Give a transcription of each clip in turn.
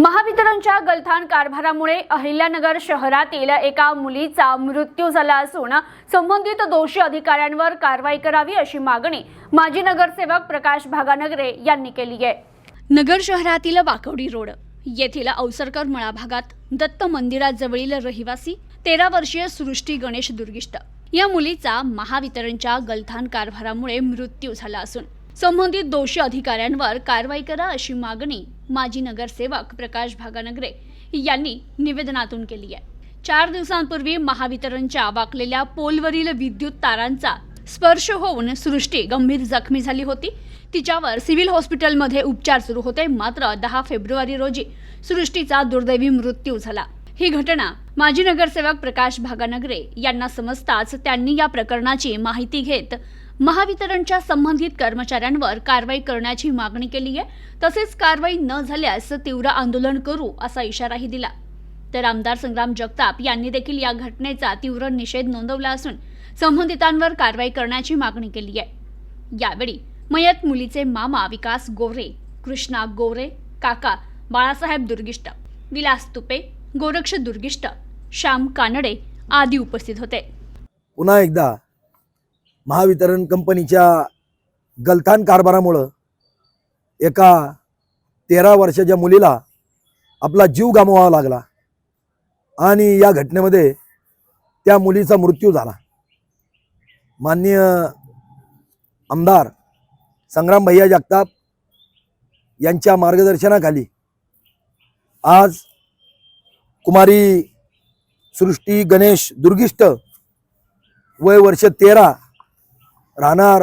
महावितरणच्या गलथान कारभारामुळे अहिल्यानगर शहरातील एका मुलीचा मृत्यू झाला असून संबंधित दोषी अधिकाऱ्यांवर कारवाई करावी अशी मागणी माजी नगरसेवक प्रकाश भागानगरे यांनी केली आहे. नगर शहरातील वाकवडी रोड येथील अवसरकर मळा भागात दत्त मंदिराजवळील रहिवासी तेरा वर्षीय सृष्टी गणेश दुर्गिष्ट या मुलीचा महावितरणच्या गलथान कारभारामुळे मृत्यू झाला असून संबंधित दोषी अधिकाऱ्यांवर कारवाई करा अशी मागणी माजी नगरसेवक प्रकाश भागानगरे यांनी निवेदनातून केली आहे. चार दिवसांपूर्वी महावितरणच्या वाकलेल्या पोलवरील विद्युत तारांचा स्पर्श होऊन सृष्टी गंभीर जखमी झाली होती. तिच्यावर सिव्हिल हॉस्पिटलमध्ये उपचार सुरू होते. मात्र दहा फेब्रुवारी रोजी सृष्टीचा दुर्दैवी मृत्यू झाला. ही घटना माजी नगरसेवक प्रकाश भागानगरे यांना समजताच त्यांनी या प्रकरणाची माहिती घेत महावितरणच्या संबंधित कर्मचाऱ्यांवर कारवाई करण्याची मागणी केली आहे. तसेच कारवाई न झाल्यास तीव्र आंदोलन करू असा इशाराही दिला. तर आमदार संग्राम जगताप यांनी देखील या घटनेचा तीव्र निषेध नोंदवला असून संबंधितांवर कारवाई करण्याची मागणी केली आहे. यावेळी मयत मुलीचे मामा विकास गोरे कृष्णा गोरे काका बाळासाहेब दुर्गिष्ट विलास तुपे गोरक्ष दुर्गिष्ट श्याम कानडे आदी उपस्थित होते. पुन्हा एकदा महावितरण कंपनीच्या गलथान कारभारामुळं एका तेरा वर्षाच्या मुलीला आपला जीव गमवावा लागला आणि या घटनेमध्ये त्या मुलीचा मृत्यू झाला. माननीय आमदार संग्राम भैया जगताप यांच्या मार्गदर्शनाखाली आज कुमारी सृष्टी गणेश दुर्गिष्ट वय वर्ष तेरा राहणार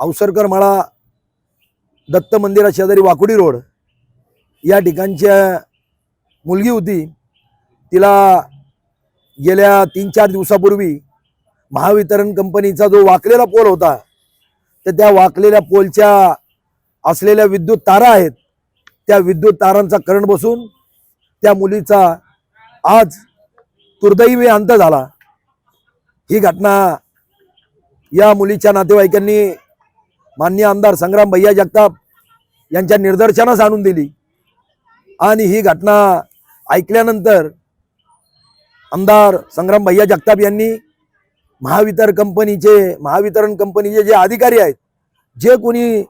अवसरकर माळा दत्त मंदिरा शेजारी वाकुडी रोड. या ठिकाणच्या मुलगी होती. तिला गेल्या तीन चार दिवसापूर्वी महावितरण कंपनीचा जो वाकलेला पोल होता तर त्या वाकलेल्या पोलच्या असलेल्या विद्युत तारा आहेत. त्या विद्युत तारांचा करंट बसून त्या मुलीचा आज दुर्दैवी अंत झाला. ही घटना या मुलीच्या नातेवाईकांनी मान्य आमदार संग्राम भैया जगताप यांच्या निदर्शनास आणून दिली. आणि ही घटना ऐकल्यानंतर आमदार संग्राम भैया जगताप यांनी महावितर कंपनीचे महावितरण कंपनीचे जे अधिकारी आहेत जे कोणी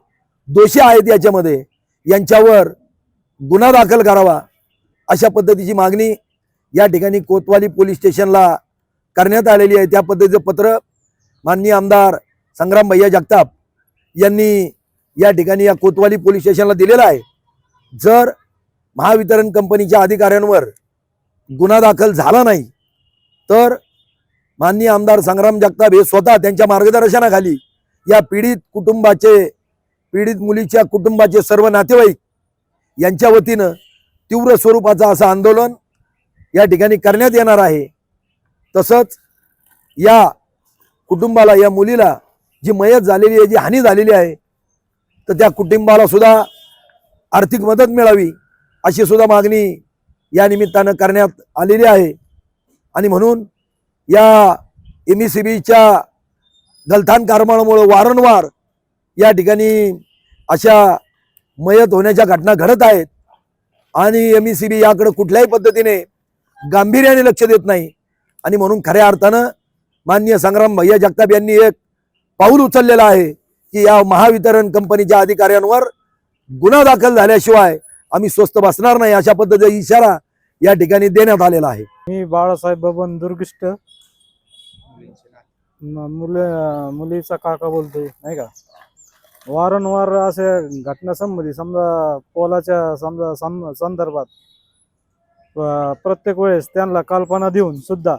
दोषी आहेत याच्यामध्ये यांच्यावर गुन्हा दाखल करावा अशा पद्धतीची मागणी या ठिकाणी कोतवाली पोलीस स्टेशनला करण्यात आलेली आहे. त्या पद्धतीचं पत्र माननीय आमदार संग्राम भैया जगताप यांनी या ठिकाणी या कोतवाली पोलीस स्टेशनला दिलेलं आहे. जर महावितरण कंपनीच्या अधिकाऱ्यांवर गुन्हा दाखल झाला नाही तर माननीय आमदार संग्राम जगताप हे स्वतः त्यांच्या मार्गदर्शनाखाली या पीडित कुटुंबाचे पीडित मुलीच्या कुटुंबाचे सर्व नातेवाईक यांच्या वतीनं तीव्र स्वरूपाचं असं आंदोलन या ठिकाणी करण्यात येणार आहे. तसंच या कुटुंबाला या मुलीला जी मयत झालेली आहे जी हानी झालेली आहे तर त्या कुटुंबाला सुद्धा आर्थिक मदत मिळावी अशी सुद्धा मागणी या निमित्तानं करण्यात आलेली आहे. आणि म्हणून या एम ई सी बीच्या गलथान कारमाळामुळं वारंवार या ठिकाणी अशा मयत होण्याच्या घटना घडत आहेत. आणि एम ई सी बी याकडे कुठल्याही पद्धतीने गांभीर्याने लक्ष देत नाही. आणि म्हणून खऱ्या अर्थानं माननीय संग्राम भैया जगताप यांनी एक पाऊल उचललेलं आहे की या महावितरण कंपनीच्या अधिकाऱ्यांवर गुन्हा दाखल झाल्याशिवाय आम्ही स्वस्त बसणार नाही अशा पद्धतीचा इशारा या ठिकाणी देण्यात आलेला आहे. मी बाळासाहेब बबन दुर्गिष्ट. मुल मुलीचा काका बोलतोय नाही का? वारंवार असे घटनासंबंधी समजा पोलाच्या समजा संदर्भात प्रत्येक वेळेस त्यांना कल्पना देऊन सुद्धा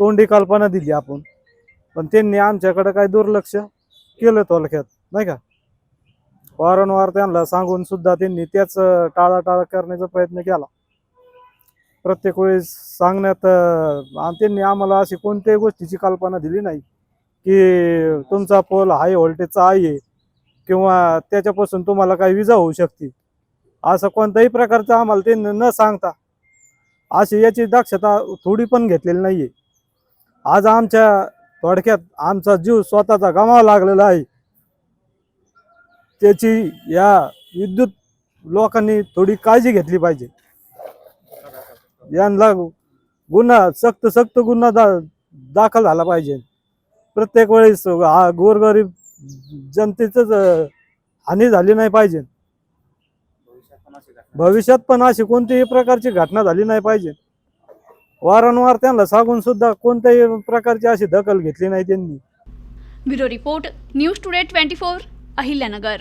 तोंडी कल्पना दिली आपण. पण त्यांनी आमच्याकडे काय दुर्लक्ष केलं तोलख्यात नाही का? वारंवार त्यांना सांगून सुद्धा त्यांनी त्याच टाळाटाळ करण्याचा प्रयत्न केला. प्रत्येक वेळेस सांगण्यात आणि त्यांनी आम्हाला अशी कोणत्याही गोष्टीची कल्पना दिली नाही की तुमचा पोल हाय व्होल्टेजचा आहे किंवा त्याच्यापासून तुम्हाला काही विजा होऊ शकते. असं कोणत्याही प्रकारचं आम्हाला त्यांनी न सांगता अशी याची दक्षता थोडी पण घेतलेली नाही आहे आज आमच्या थोडक्यात आमचा जीव स्वतःचा गमावा लागलेला आहे. त्याची या विद्युत लोकांनी थोडी काळजी घेतली पाहिजे. यांना गुन्हा सक्त सक्त गुन्हा दा दाखल झाला पाहिजे. प्रत्येक वेळेस हा गोरगरीब जनतेच हानी झाली नाही पाहिजे. भविष्यात पण अशी कोणतीही प्रकारची घटना झाली नाही पाहिजे. वारंवार त्यांना सांगून सुद्धा कोणत्याही प्रकारची अशी दखल घेतली नाही त्यांनी. Bureau report news today twenty four Ahilyanagar.